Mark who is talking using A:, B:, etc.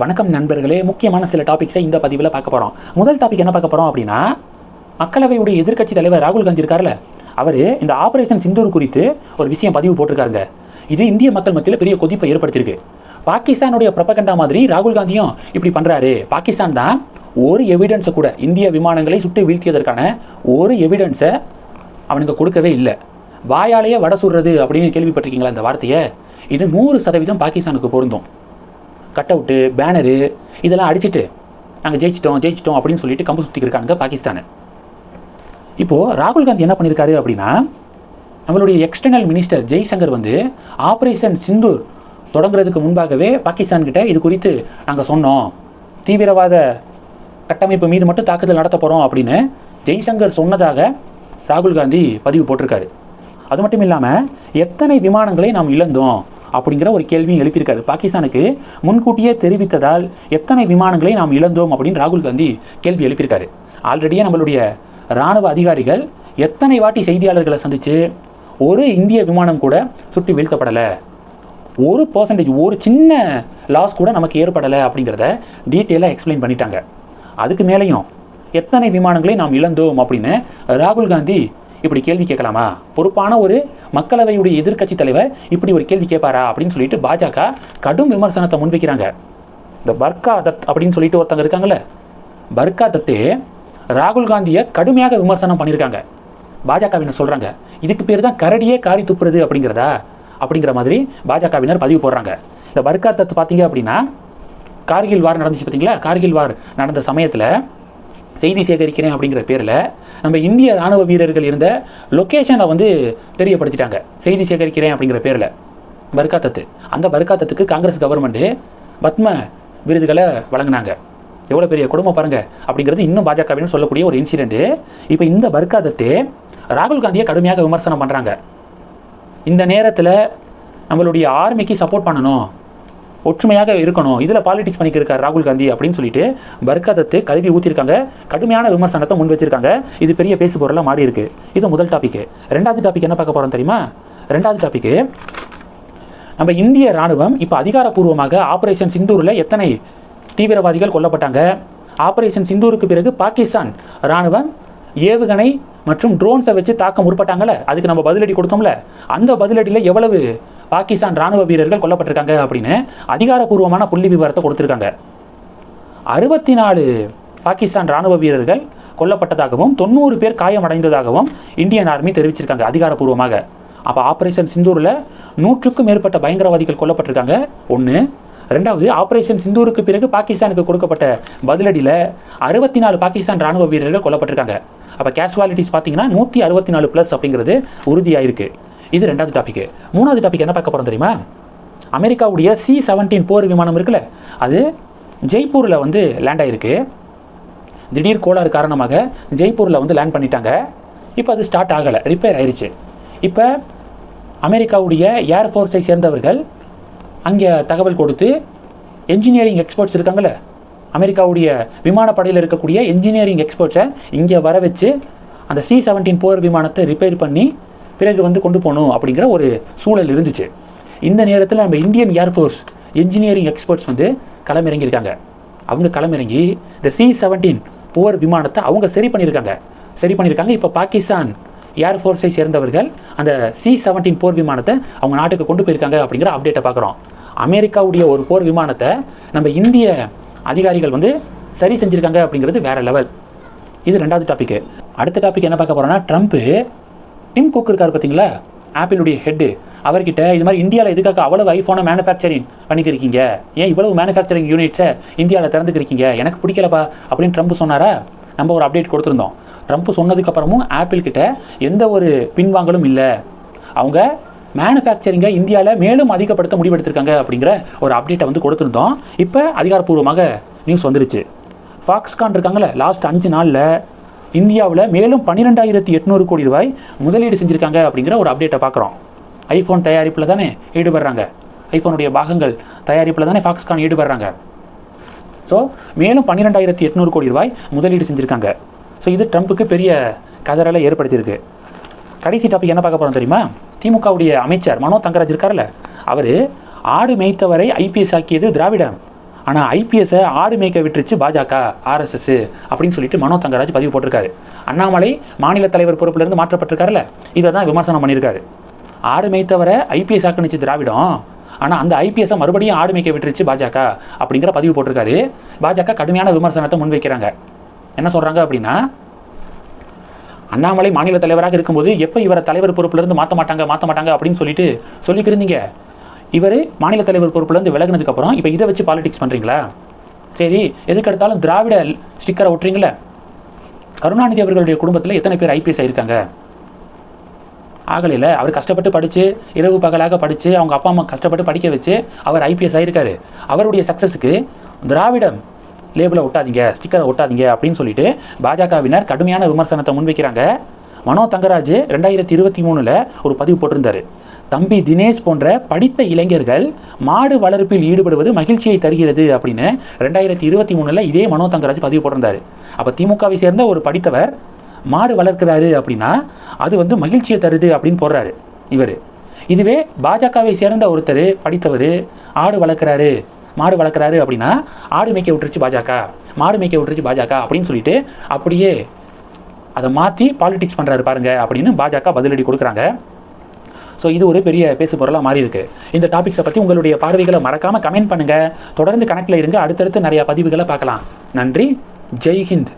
A: வணக்கம் நண்பர்களே முக்கியமான சில டாபிக்ஸை இந்த பதிவில் பார்க்க போகிறோம் முதல் டாபிக் என்ன பார்க்க போகிறோம் அப்படின்னா மக்களவையுடைய எதிர்க்கட்சி தலைவர் ராகுல் காந்தி இருக்கார்ல அவர் இந்த ஆபரேஷன் சிந்தூர் குறித்து ஒரு விஷயம் பதிவு போட்டிருக்காருங்க. இது இந்திய மக்கள் மத்தியில் பெரிய கொதிப்பை ஏற்படுத்தியிருக்கு. பாகிஸ்தானுடைய பிரபகண்டா மாதிரி ராகுல் காந்தியும் இப்படி பண்ணுறாரு பாகிஸ்தான் தான் ஒரு எவிடன்ஸை கூட இந்திய விமானங்களை சுட்டு வீழ்த்தியதற்கான ஒரு எவிடன்ஸை அவனுக்கு கொடுக்கவே இல்லை. வாயாலேயே வடை சுடுறது அப்படின்னு கேள்விப்பட்டிருக்கீங்களா இந்த வார்த்தையை? இது நூறு சதவீதம் பாகிஸ்தானுக்கு பொருந்தும். கட் அவுட்டு பேனரு இதெல்லாம் அடிச்சிட்டு நாங்கள் ஜெயிச்சிட்டோம் ஜெயிச்சிட்டோம் அப்படின்னு சொல்லிட்டு கம்பு சுற்றிக்கு இருக்காங்க பாகிஸ்தானு. இப்போது ராகுல் காந்தி என்ன பண்ணியிருக்காரு அப்படின்னா நம்மளுடைய எக்ஸ்டர்னல் மினிஸ்டர் ஜெய்சங்கர் வந்து ஆப்ரேஷன் சிந்தூர் தொடங்குறதுக்கு முன்பாகவே பாகிஸ்தான் கிட்ட இது குறித்து நாங்கள் சொன்னோம். தீவிரவாத கட்டமைப்பு மீது மட்டும் தாக்குதல் நடத்த போகிறோம் அப்படின்னு ஜெய்சங்கர் சொன்னதாக ராகுல் காந்தி பதிவு போட்டிருக்காரு. அது மட்டும் இல்லாமல் எத்தனை விமானங்களை நாம் இழந்தோம்? அப்படிங்கிற ஒரு கேள்வியும் எழுப்பியிருக்காரு. பாகிஸ்தானுக்கு முன்கூட்டியே தெரிவித்ததால் எத்தனை விமானங்களை நாம் இழந்தோம் அப்படின்னு ராகுல் காந்தி கேள்வி எழுப்பியிருக்காரு. ஆல்ரெடியே நம்மளுடைய இராணுவ அதிகாரிகள் எத்தனை வாட்டி செய்தியாளர்களை சந்தித்து ஒரு இந்திய விமானம் கூட சுட்டி வீழ்த்தப்படலை. ஒரு பர்சன்டேஜ் ஒரு சின்ன லாஸ் கூட நமக்கு ஏற்படலை அப்படிங்கிறத டீட்டெயிலாக எக்ஸ்பிளைன் பண்ணிட்டாங்க. அதுக்கு மேலேயும் எத்தனை விமானங்களை நாம் இழந்தோம் அப்படின்னு ராகுல் காந்தி இப்படி கேள்வி கேட்கலாமா? பொறுப்பான ஒரு மக்களவையுடைய எதிர்க்கட்சி தலைவர் இப்படி ஒரு கேள்வி கேட்பாரா? அப்படின்னு சொல்லிட்டு பாஜக கடும் விமர்சனத்தை முன்வைக்கிறாங்க. இந்த பர்கா தத் அப்படின்னு சொல்லிட்டு ஒருத்தங்க இருக்காங்கல்ல பர்கா தத்தே ராகுல் காந்தியை கடுமையாக விமர்சனம் பண்ணியிருக்காங்க. பாஜகவினர் சொல்கிறாங்க இதுக்கு பேர் தான் கரடியே காரி துப்புறது அப்படிங்கிறதா? அப்படிங்கிற மாதிரி பாஜகவினர் பதிவு போடுறாங்க. இந்த பர்கா தத் பார்த்தீங்க அப்படின்னா கார்கில் வார் நடந்துச்சு பார்த்தீங்களா? கார்கில் வார் நடந்த சமயத்தில் செய்தி சேகரிக்கிறேன் அப்படிங்கிற பேரில் நம்ம இந்திய ராணுவ வீரர்கள் இருந்த லொக்கேஷனை வந்து தெரியப்படுத்திட்டாங்க. செய்தி சேகரிக்கிறேன் அப்படிங்கிற பேரில். பர்காத்தத்து. அந்த பர்காத்தத்துக்கு காங்கிரஸ் கவர்மெண்ட்டு பத்ம விருதுகளை வழங்கினாங்க. எவ்வளோ பெரிய குடும்பம் பாருங்க. அப்படிங்கிறது இன்னும் பாஜகவின்னு சொல்லக்கூடிய ஒரு இன்சிடென்ட்டு இப்போ இந்த பர்காதத்து ராகுல் காந்தியை கடுமையாக விமர்சனம் பண்ணுறாங்க இந்த நேரத்தில் நம்மளுடைய ஆர்மிக்கு சப்போர்ட் பண்ணணும். ஒற்றுமையாக இருக்கணும். இதில் பாலிடிக்ஸ் பண்ணிக்கிருக்கார் ராகுல் காந்தி அப்படின்னு சொல்லிட்டு பர்காதத்து கல்வி ஊற்றிருக்காங்க கடுமையான விமர்சனத்தை முன் வச்சிருக்காங்க. இது பெரிய பேசு பொருளாக மாறி இருக்கு இது முதல் டாபிக் ரெண்டாவது டாபிக் என்ன பார்க்க போகிறோம் தெரியுமா? ரெண்டாவது டாபிக் நம்ம இந்திய ராணுவம் இப்போ அதிகாரப்பூர்வமாக ஆபரேஷன் சிந்தூரில் எத்தனை தீவிரவாதிகள் கொல்லப்பட்டாங்க? ஆபரேஷன் சிந்தூருக்கு பிறகு பாகிஸ்தான் ராணுவம் ஏவுகணை மற்றும் ட்ரோன்ஸை வச்சு தாக்க முற்பட்டாங்கல்ல? அதுக்கு நம்ம பதிலடி கொடுத்தோம்ல. அந்த பதிலடியில் எவ்வளவு பாகிஸ்தான் ராணுவ வீரர்கள் கொல்லப்பட்டிருக்காங்க அப்படின்னு அதிகாரப்பூர்வமான புள்ளி விவரத்தை கொடுத்துருக்காங்க. அறுபத்தி நாலு பாகிஸ்தான் ராணுவ வீரர்கள் கொல்லப்பட்டதாகவும் தொண்ணூறு பேர் காயமடைந்ததாகவும் இந்தியன் ஆர்மி தெரிவிச்சிருக்காங்க அதிகாரப்பூர்வமாக. அப்போ ஆப்ரேஷன் சிந்தூரில் நூற்றுக்கும் மேற்பட்ட பயங்கரவாதிகள் கொல்லப்பட்டிருக்காங்க. ஒன்று ரெண்டாவது ஆப்ரேஷன் சிந்தூருக்கு பிறகு பாகிஸ்தானுக்கு கொடுக்கப்பட்ட பதிலடியில் அறுபத்தி நாலு பாகிஸ்தான் ராணுவ வீரர்கள் கொல்லப்பட்டிருக்காங்க. அப்போ கேஷுவாலிட்டிஸ் பார்த்தீங்கன்னா நூற்றி அறுபத்தி நாலு ப்ளஸ் அப்படிங்கிறது உறுதியாயிருக்கு. இது ரெண்டாவது டாபிக் மூணாவது டாபிக் என்ன பார்க்க போகிறோம் தெரியுமா? அமெரிக்காவுடைய சி செவன்டீன் போர் விமானம் இருக்குல்ல அது ஜெய்ப்பூரில் வந்து லேண்ட் ஆகிருக்கு திடீர் கோளாறு காரணமாக ஜெய்ப்பூரில் வந்து லேண்ட் பண்ணிட்டாங்க. இப்போ அது ஸ்டார்ட் ஆகலை ரிப்பேர் ஆயிடுச்சு இப்போ அமெரிக்காவுடைய ஏர்ஃபோர்ஸை சேர்ந்தவர்கள் அங்கே தகவல் கொடுத்து என்ஜினியரிங் எக்ஸ்பர்ட்ஸ் இருக்காங்கல்ல அமெரிக்காவுடைய விமானப்படையில் இருக்கக்கூடிய என்ஜினியரிங் எக்ஸ்பர்ட்ஸை இங்கே வர வச்சு அந்த சி செவன்டீன் போர் விமானத்தை ரிப்பேர் பண்ணி பிறகு வந்து கொண்டு போகணும் அப்படிங்கிற ஒரு சூழல் இருந்துச்சு. இந்த நேரத்தில் நம்ம இந்தியன் ஏர்ஃபோர்ஸ் இன்ஜினியரிங் எக்ஸ்பர்ட்ஸ் வந்து களமிறங்கியிருக்காங்க. அவங்க களமிறங்கி இந்த சி செவன்டீன் போர் விமானத்தை அவங்க சரி பண்ணியிருக்காங்க. சரி பண்ணியிருக்காங்க. இப்போ பாகிஸ்தான் ஏர்ஃபோர்ஸை சேர்ந்தவர்கள் அந்த சி செவன்டீன் போர் விமானத்தை அவங்க நாட்டுக்கு கொண்டு போயிருக்காங்க அப்படிங்கிற அப்டேட்டை பார்க்குறோம். அமெரிக்காவுடைய ஒரு போர் விமானத்தை நம்ம இந்திய அதிகாரிகள் வந்து சரி செஞ்சுருக்காங்க அப்படிங்கிறது வேற லெவல் இது ரெண்டாவது டாப்பிக்கு அடுத்த டாபிக் என்ன பார்க்க போகிறோன்னா ட்ரம்ப்பு டிம் குக் இருக்கார் பார்த்தீங்களா ஆப்பிளுடைய ஹெட்டு அவர்கிட்ட இது மாதிரி இந்தியாவில் எதுக்காக அவ்வளவு ஐஃபோனை மேனுஃபேக்சரிங் பண்ணிக்கிருக்கீங்க? ஏன் இவ்வளவு மேனுஃபேக்சரிங் யூனிட்ஸை இந்தியாவில் திறந்துக்கிருக்கீங்க? எனக்கு பிடிக்கலப்பா அப்படின்னு ட்ரம்ப் சொன்னாரா? நம்ம ஒரு அப்டேட் கொடுத்துருந்தோம். ட்ரம்ப் சொன்னதுக்கப்புறமும் ஆப்பிள் கிட்ட எந்த ஒரு பின்வாங்கலும் இல்லை. அவங்க மேனுஃபேக்சரிங்கை இந்தியாவில் மேலும் அதிகப்படுத்த முடிவெடுத்திருக்காங்க அப்படிங்கிற ஒரு அப்டேட்டை வந்து கொடுத்துருந்தோம். இப்போ அதிகாரப்பூர்வமாக நியூஸ் வந்துருச்சு. ஃபாக்ஸ்கான் இருக்காங்களே லாஸ்ட் அஞ்சு நாளில் இந்தியாவில் மேலும் பன்னிரெண்டாயிரத்தி எட்நூறு கோடி ரூபாய் முதலீடு செஞ்சுருக்காங்க அப்படிங்கிற ஒரு அப்டேட்டை பார்க்குறோம். ஐஃபோன் தயாரிப்பில் தானே ஈடுபடுறாங்க. ஐஃபோனுடைய பாகங்கள் தயாரிப்பில் தானே ஃபாக்ஸ்கான் ஈடுபடுறாங்க. ஸோ மேலும் பன்னிரெண்டாயிரத்தி எட்நூறு கோடி ரூபாய் முதலீடு செஞ்சுருக்காங்க. ஸோ இது ட்ரம்ப்புக்கு பெரிய கதறலை ஏற்படுத்தியிருக்கு. கடைசி டாபிக் என்ன பார்க்க போகிறோம் தெரியுமா? திமுகவுடைய அமைச்சர் மனோ தங்கராஜ் இருக்கார்ல அவர் ஆடு மேய்த்தவரை ஐபிஎஸ் ஆக்கியது திராவிடம். ஆனால் ஐபிஎஸ்ஸை ஆடு மேய்க்க விட்டுருச்சு பாஜக ஆர்எஸ்எஸ் அப்படின்னு சொல்லிட்டு மனோ தங்கராஜ் பதிவு போட்டிருக்காரு. அண்ணாமலை மாநில தலைவர் பொறுப்பிலிருந்து மாற்றப்பட்டிருக்காருல்ல? இதை தான் விமர்சனம் பண்ணியிருக்காரு. ஆடு மேய்த்தவரை ஐபிஎஸ் ஆக்குனுச்சு திராவிடம். ஆனால் அந்த ஐபிஎஸ்ஸை மறுபடியும் ஆடு மேய்க்க விட்டுருச்சு பாஜக அப்படிங்கிற பதிவு போட்டிருக்காரு. பாஜக கடுமையான விமர்சனத்தை முன்வைக்கிறாங்க. என்ன சொல்கிறாங்க அப்படின்னா அண்ணாமலை மாநில தலைவராக இருக்கும்போது எப்போ இவரை தலைவர் பொறுப்பிலிருந்து மாற்ற மாட்டாங்க மாற்ற மாட்டாங்க அப்படின்னு சொல்லிட்டு சொல்லிக்கிருந்தீங்க. இவர் மாநில தலைவர் பொறுப்புலேருந்து விலகினதுக்கப்புறம் இப்போ இதை வச்சு பாலிடிக்ஸ் பண்ணுறீங்களா சரி எதுக்கெடுத்தாலும் திராவிட ஸ்டிக்கரை ஒட்டுறீங்களே கருணாநிதி அவர்களுடைய குடும்பத்தில் எத்தனை பேர் ஐபிஎஸ் ஆயிருக்காங்க? ஆகலையில் அவர் கஷ்டப்பட்டு படித்து இரவு பகலாக படித்து அவங்க அப்பா அம்மா கஷ்டப்பட்டு படிக்க வச்சு அவர் ஐபிஎஸ் ஆகிருக்காரு அவருடைய சக்ஸஸுக்கு திராவிடம் லேபிளை ஒட்டாதீங்க ஸ்டிக்கரை ஒட்டாதீங்க அப்படின்னு சொல்லிட்டு பாஜகவினர் கடுமையான விமர்சனத்தை முன்வைக்கிறாங்க. மனோ தங்கராஜ் ரெண்டாயிரத்தி இருபத்தி மூணில் ஒரு பதிவு போட்டிருந்தாரு. தம்பி தினேஷ் போன்ற படித்த இளைஞர்கள் மாடு வளர்ப்பில் ஈடுபடுவது மகிழ்ச்சியை தருகிறது அப்படின்னு ரெண்டாயிரத்தி இருபத்தி மூணில் இதே மனோ தங்கராஜ் பதிவு போட்டிருந்தார். அப்போ திமுகவை சேர்ந்த ஒரு படித்தவர் மாடு வளர்க்கிறாரு அப்படின்னா அது வந்து மகிழ்ச்சியை தருது அப்படின்னு போடுறாரு இவர். இதுவே பாஜகவை சேர்ந்த ஒருத்தர் படித்தவர் ஆடு வளர்க்குறாரு மாடு வளர்க்குறாரு அப்படின்னா ஆடு மேய்க்க விட்டுருச்சு பாஜக மாடு மேய்க்க விட்டுருச்சு பாஜக அப்படின்னு சொல்லிட்டு அப்படியே அதை மாற்றி பாலிடிக்ஸ் பண்ணுறாரு பாருங்க அப்படின்னு பாஜக பதிலடி கொடுக்குறாங்க. ஸோ இது ஒரு பெரிய பேசு பொருளாக மாறி இருக்கு. இந்த டாபிக்ஸை பற்றி உங்களுடைய பார்வைகளை மறக்காமல் கமெண்ட் பண்ணுங்கள் தொடர்ந்து கணக்கில் இருங்க. அடுத்தடுத்து நிறையா பதிவுகளை பார்க்கலாம். நன்றி. ஜெய் ஹிந்த்.